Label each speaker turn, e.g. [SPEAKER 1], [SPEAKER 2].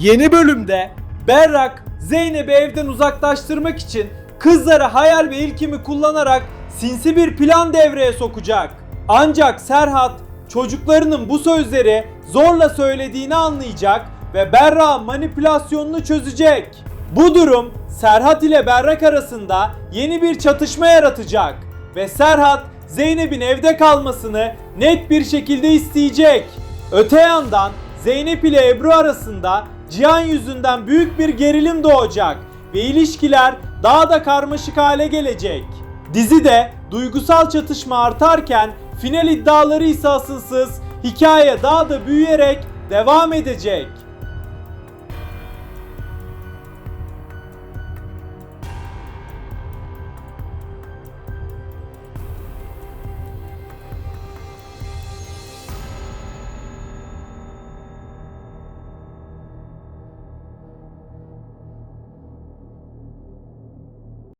[SPEAKER 1] Yeni bölümde Berrak Zeynep'i evden uzaklaştırmak için kızları Hayal ve İlkim'i kullanarak sinsi bir plan devreye sokacak. Ancak Serhat çocuklarının bu sözleri zorla söylediğini anlayacak ve Berrak'ın manipülasyonunu çözecek. Bu durum Serhat ile Berrak arasında yeni bir çatışma yaratacak ve Serhat Zeynep'in evde kalmasını net bir şekilde isteyecek. Öte yandan Zeynep ile Ebru arasında Cihan yüzünden büyük bir gerilim doğacak ve ilişkiler daha da karmaşık hale gelecek. Dizide duygusal çatışma artarken final iddiaları ise asılsız, hikaye daha da büyüyerek devam edecek.